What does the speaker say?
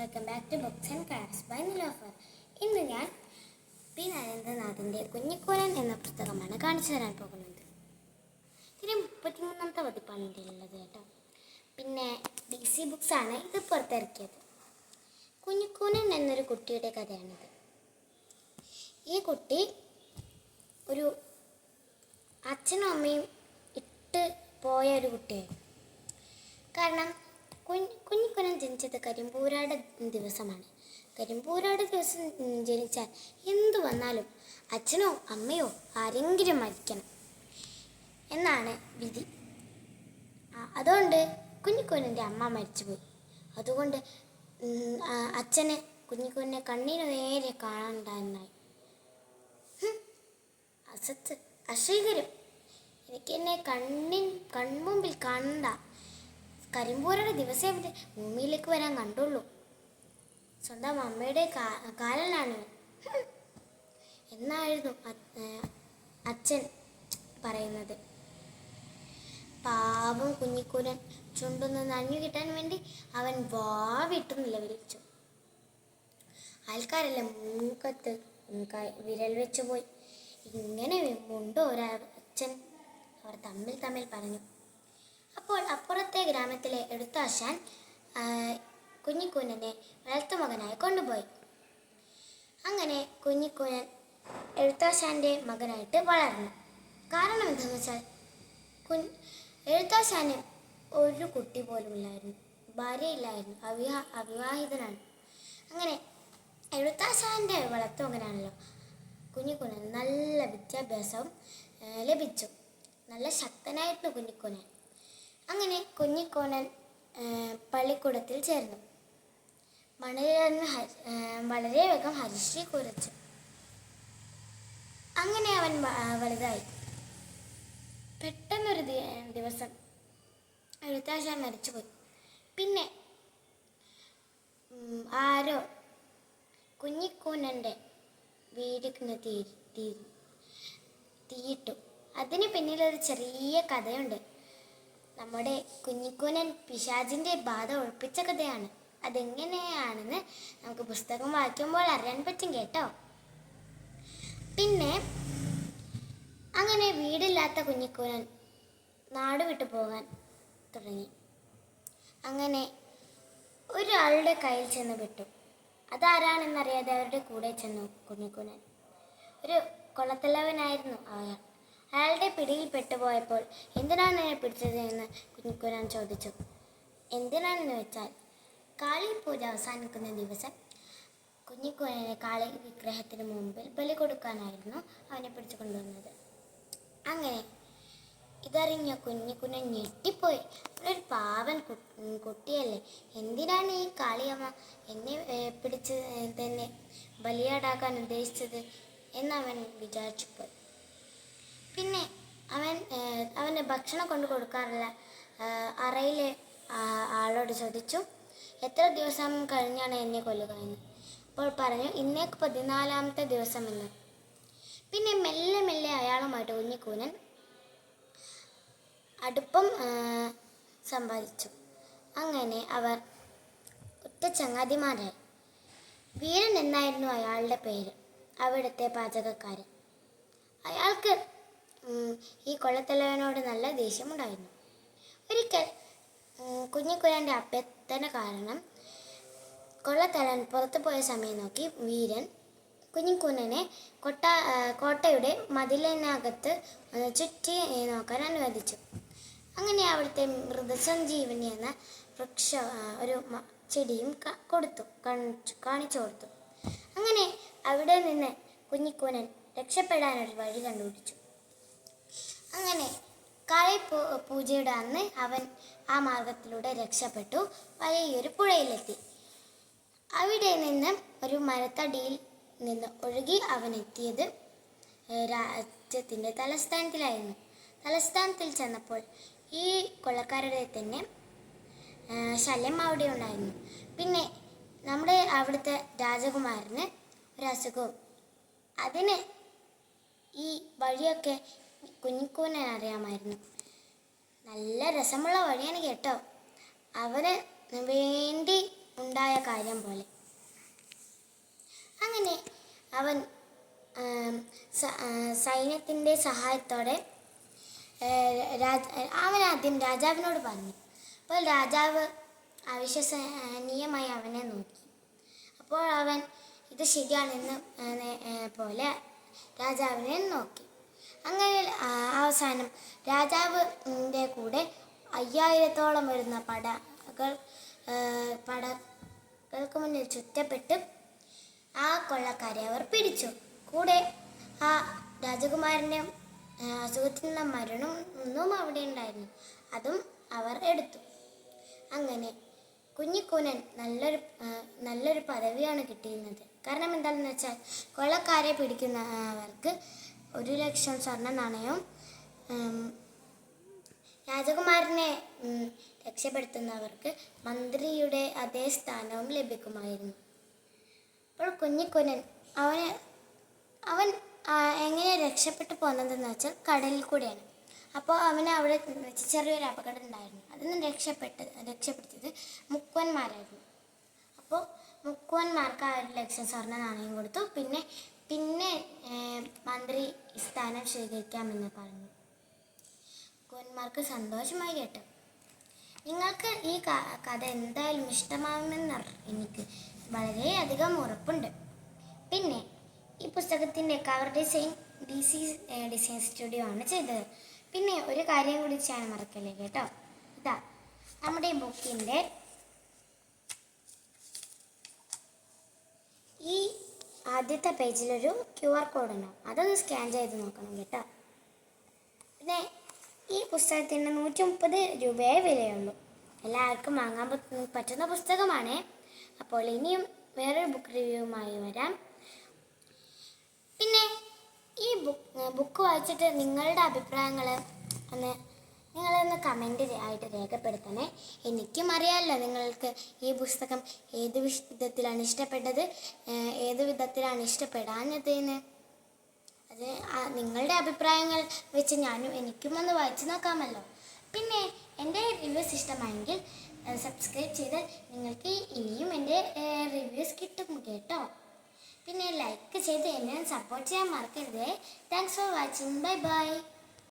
Welcome back to books and crafts by Nilofar ഇന്ന് ഞാൻ P നരേന്ദ്രനാഥിന്റെ കുഞ്ഞിക്കോലൻ എന്ന പുസ്തകമാണ് കാണിച്ചു തരാൻ പോകുന്നത്. ഇതിന് മുപ്പത്തിമൂന്നാമത്തെ പതിപ്പാണ് ഉള്ളത് കേട്ടോ. പിന്നെ ഡി സി ബുക്സ് ആണ് ഇത് പുറത്തിറക്കിയത്. കുഞ്ഞിക്കൂനൻ എന്നൊരു കുട്ടിയുടെ കഥയാണിത്. ഈ കുട്ടി ഒരു അച്ഛനും അമ്മയും ഇട്ട് പോയ ഒരു കുട്ടിയായിരുന്നു. കാരണം കുഞ്ഞ് ജനിച്ചത് കരിമ്പൂരാട് ദിവസമാണ്. കരിമ്പൂരാട് ദിവസം ജനിച്ചാൽ എന്തു വന്നാലും അച്ഛനോ അമ്മയോ ആരെങ്കിലും മരിക്കണം എന്നാണ് വിധി. അതുകൊണ്ട് കുഞ്ഞിക്കോനിന്റെ അമ്മ മരിച്ചുപോയി. അതുകൊണ്ട് അച്ഛനെ കുഞ്ഞിക്കോനെ കണ്ണിനു നേരെ കാണണ്ടായി അസത്ത് അശ്രീകരം എനിക്ക് എന്നെ കണ്ണിൻ കൺമുമ്പിൽ കാണണ്ട. കരിമ്പൂരയുടെ ദിവസം എവിടെ? ഭൂമിയിലേക്ക് വരാൻ കണ്ടുള്ളൂ. സ്വന്തം അമ്മയുടെ കാലനാണ് എന്നായിരുന്നു അച്ഛൻ പറയുന്നത്. പാപം കുഞ്ഞിക്കൂരൻ ചുണ്ടൊന്ന് നനഞ്ഞു കിട്ടാൻ വേണ്ടി അവൻ വാവിട്ട് നിലവിളിച്ചു. ആൾക്കാരെല്ലാം മൂക്കത്ത് വിരൽ വെച്ചു പോയി. ഇങ്ങനെ ഉണ്ടോ ഒരച്ഛൻ അവർ തമ്മിൽ തമ്മിൽ പറഞ്ഞു. ഗ്രാമത്തിലെ എടുത്താശാൻ കുഞ്ഞിക്കൂനനെ വളർത്തുമകനായി കൊണ്ടുപോയി. അങ്ങനെ കുഞ്ഞിക്കൂനൻ എഴുത്താശാന്റെ മകനായിട്ട് വളർന്നു. കാരണം എന്താണെന്ന് വെച്ചാൽ കുഞ്ഞ് എഴുത്താശാന് ഒരു കുട്ടി പോലും ഇല്ലായിരുന്നു ഭാര്യയില്ലായിരുന്നു. അവിവാ അവിവാഹിതനാണ്. അങ്ങനെ എഴുത്താശാന്റെ വളർത്തുമകനാണല്ലോ കുഞ്ഞിക്കുനൻ നല്ല വിദ്യാഭ്യാസവും ലഭിച്ചു. നല്ല ശക്തനായിരുന്നു കുഞ്ഞിക്കുനൻ അങ്ങനെ കുഞ്ഞിക്കോനൻ പള്ളിക്കൂടത്തിൽ ചേർന്നു. മണലിറന്ന് വളരെ വേഗം ഹരിശ്രീ കുരച്ചു അങ്ങനെ അവൻ വലുതായി. പെട്ടെന്നൊരു ദിവസം എഴുത്താശാൻ മരിച്ചുപോയി. പിന്നെ ആരോ കുഞ്ഞിക്കൂനന്റെ വീടിന് തീ തീ തീയിട്ടു. അതിന് പിന്നിലൊരു ചെറിയ കഥയുണ്ട്. നമ്മുടെ കുഞ്ഞിക്കൂനൻ പിശാജിന്റെ ബാധ ഒഴിപ്പിച്ച കഥയാണ്. അതെങ്ങനെയാണെന്ന് നമുക്ക് പുസ്തകം വായിക്കുമ്പോൾ അറിയാൻ പറ്റും കേട്ടോ. പിന്നെ അങ്ങനെ വീടില്ലാത്ത കുഞ്ഞിക്കൂനൻ നാട് വിട്ടു പോകാൻ തുടങ്ങി. അങ്ങനെ ഒരാളുടെ കയ്യിൽ ചെന്ന് വിട്ടു അതാരാണെന്നറിയാതെ അവരുടെ കൂടെ ചെന്നു കുഞ്ഞിക്കുനൻ ഒരു കൊള്ളത്തല്ലവനായിരുന്നു അയാൾ. അയാളുടെ പിടിയിൽ പെട്ടുപോയപ്പോൾ എന്തിനാണ് എന്നെ പിടിച്ചത് എന്ന് കുഞ്ഞിക്കുരാൻ ചോദിച്ചു. എന്തിനാണെന്ന് വെച്ചാൽ കാളി പൂജ അവസാനിക്കുന്ന ദിവസം കുഞ്ഞിക്കുരനെ കാളി വിഗ്രഹത്തിന് മുമ്പിൽ ബലി കൊടുക്കാനായിരുന്നു അവനെ പിടിച്ചു കൊണ്ടുവന്നത്. അങ്ങനെ ഇതറിഞ്ഞ കുഞ്ഞിക്കുഞ്ഞൻ ഞെട്ടിപ്പോയി. ഒരു പാവൻ കുട്ടിയല്ലേ. എന്തിനാണ് ഈ കാളിയമ്മ എന്നെ പിടിച്ച് തന്നെ ബലിയാടാക്കാൻ ഉദ്ദേശിച്ചത്? എന്നവൻ വിചാരിച്ചുപോയി പിന്നെ അവൻ അവന് ഭക്ഷണം കൊണ്ട് കൊടുക്കാറില്ല. അറയിലെ ആളോട് ചോദിച്ചു എത്ര ദിവസം കഴിഞ്ഞാണ് എന്നെ കൊല്ലുക എന്ന് അപ്പോൾ പറഞ്ഞു ഇന്നേക്ക് പതിനാലാമത്തെ ദിവസമെന്ന്. പിന്നെ മെല്ലെ മെല്ലെ അയാളുമായിട്ട് കുഞ്ഞിക്കൂനൻ അടുപ്പം സമ്പാദിച്ചു. അങ്ങനെ അവർ ഒറ്റ ചങ്ങാതിമാരായി. വീരൻ എന്നായിരുന്നു അയാളുടെ പേര്. അവിടുത്തെ പാചകക്കാരൻ. അയാൾക്ക് ഈ കൊള്ളത്തലവനോട് നല്ല ദേഷ്യമുണ്ടായിരുന്നു. ഒരിക്കൽ കുഞ്ഞിക്കുരന്റെ അഭ്യർത്ഥന കാരണം കൊള്ളത്തലൻ പുറത്തു പോയ സമയം നോക്കി വീരൻ കുഞ്ഞിക്കുഞ്ഞനെ കൊട്ട കോട്ടയുടെ മതിലിനകത്ത് ചുറ്റി നോക്കാൻ അനുവദിച്ചു. അങ്ങനെ അവിടുത്തെ മൃതസഞ്ജീവനി എന്ന വൃക്ഷ ഒരു ചെടിയും കൊടുത്തു കാണിച്ചു കാണിച്ചു കൊടുത്തു. അങ്ങനെ അവിടെ നിന്ന് കുഞ്ഞിക്കൂനൻ രക്ഷപ്പെടാനൊരു വഴി കണ്ടുപിടിച്ചു. അങ്ങനെ കാളി പൂജയുടെ അന്ന് അവൻ ആ മാർഗത്തിലൂടെ രക്ഷപ്പെട്ടു. വലിയൊരു പുഴയിലെത്തി. അവിടെ നിന്ന് ഒരു മരത്തടിയിൽ നിന്ന് ഒഴുകി ഏഹ്, രാജ്യത്തിന്റെ തലസ്ഥാനത്തിലായിരുന്നു. തലസ്ഥാനത്തിൽ ചെന്നപ്പോൾ ഈ കൊള്ളക്കാരുടെ തന്നെ ശല്യം അവിടെ ഉണ്ടായിരുന്നു. പിന്നെ നമ്മുടെ അവിടുത്തെ രാജകുമാരന് ഒരു അസുഖവും. അതിന് ഈ വഴിയൊക്കെ കുഞ്ഞിക്കൂനൻ അറിയാമായിരുന്നു. നല്ല രസമുള്ള വഴിയാണ് കേട്ടോ. അവന് വേണ്ടി ഉണ്ടായ കാര്യം പോലെ. അങ്ങനെ അവൻ സൈന്യത്തിന്റെ സഹായത്തോടെ രാജ അവൻ ആദ്യം രാജാവിനോട് പറഞ്ഞു. അപ്പോൾ രാജാവ് അവിശ്വസനീയമായി അവനെ നോക്കി. അപ്പോൾ അവൻ ഇത് ശരിയാണെന്ന് പോലെ രാജാവിനെ നോക്കി. അങ്ങനെ അവസാനം രാജാവിന്റെ കൂടെ അയ്യായിരത്തോളം വരുന്ന പടകൾ പടകൾക്ക് മുന്നിൽ ചുറ്റപ്പെട്ട് ആ കൊള്ളക്കാരെ അവർ പിടിച്ചു. കൂടെ ആ രാജകുമാരന്റെ നിന്ന മരണം ഒന്നും അവിടെ ഉണ്ടായിരുന്നു. അതും അവർ എടുത്തു. അങ്ങനെ കുഞ്ഞിക്കൂനൻ നല്ലൊരു നല്ലൊരു പദവിയാണ് കിട്ടിയിരുന്നത്. കാരണം എന്താണെന്ന് വെച്ചാൽ കൊള്ളക്കാരെ പിടിക്കുന്നവർക്ക് ഒരു ലക്ഷം സ്വർണ നാണയവും രാജകുമാരനെ രക്ഷപ്പെടുത്തുന്നവർക്ക് മന്ത്രിയുടെ അതേ സ്ഥാനവും ലഭിക്കുമായിരുന്നു. അപ്പോൾ കുഞ്ഞിക്കുനൻ അവന് അവൻ എങ്ങനെ രക്ഷപ്പെട്ടു പോകുന്നതെന്ന് വെച്ചാൽ കടലിൽ കൂടെയാണ്. അപ്പോൾ അവന് അവിടെ വെച്ച് ചെറിയൊരു അപകടം ഉണ്ടായിരുന്നു. അതിൽ നിന്ന് രക്ഷപ്പെട്ട് രക്ഷപ്പെടുത്തിയത് മുക്കുവന്മാരായിരുന്നു. അപ്പോൾ മുക്കുവന്മാർക്ക് ആ ഒരു ലക്ഷം സ്വർണ നാണയം കൊടുത്തു. പിന്നെ പിന്നെ മന്ത്രി സ്ഥാനം സ്വീകരിക്കാമെന്ന് പറഞ്ഞു. കുന്മാർക്ക് സന്തോഷമായി കേട്ടു. നിങ്ങൾക്ക് ഈ കഥ എന്തായാലും ഇഷ്ടമാവുമെന്ന് എനിക്ക് വളരെയധികം ഉറപ്പുണ്ട്. പിന്നെ ഈ പുസ്തകത്തിന്റെ cover design D C design studio ആണ് ചെയ്തത്. പിന്നെ ഒരു കാര്യം കൂടി ചെയ്യാൻ മറക്കല്ലേ കേട്ടോ? ഇതാ നമ്മുടെ ബുക്കിന്റെ ഈ ആദ്യത്തെ പേജിലൊരു ക്യു ആർ കോഡ് ഉണ്ടാവും അതൊന്ന് സ്കാൻ ചെയ്ത് നോക്കണം കേട്ടോ. പിന്നെ ഈ പുസ്തകത്തിന് നൂറ്റി മുപ്പത് രൂപയേ വിലയുള്ളൂ. എല്ലാവർക്കും വാങ്ങാൻ പറ്റുന്ന പുസ്തകമാണ്. അപ്പോൾ ഇനിയും വേറൊരു ബുക്ക് റിവ്യൂവുമായി വരാം. പിന്നെ ഈ ബുക്ക് ബുക്ക് വായിച്ചിട്ട് നിങ്ങളുടെ അഭിപ്രായങ്ങൾ ഒന്ന് നിങ്ങളൊന്ന് കമന്റ് ആയിട്ട് രേഖപ്പെടുത്തണേ. എനിക്കും അറിയാമല്ലോ നിങ്ങൾക്ക് ഈ പുസ്തകം ഏത് വിധത്തിലാണ് ഇഷ്ടപ്പെട്ടത് ഏത് വിധത്തിലാണ് ഇഷ്ടപ്പെടാഞ്ഞത് അത് നിങ്ങളുടെ അഭിപ്രായങ്ങൾ വെച്ച് ഞാനും എനിക്കും ഒന്ന് വായിച്ചു നോക്കാമല്ലോ. പിന്നെ എന്റെ റിവ്യൂസ് ഇഷ്ടമായെങ്കിൽ സബ്സ്ക്രൈബ് ചെയ്ത് നിങ്ങൾക്ക് ഇനിയും എന്റെ റിവ്യൂസ് കിട്ടും കേട്ടോ. പിന്നെ ലൈക്ക് ചെയ്ത് എന്നെ സപ്പോർട്ട് ചെയ്യാൻ മറക്കരുതേ. Thanks for watching bye bye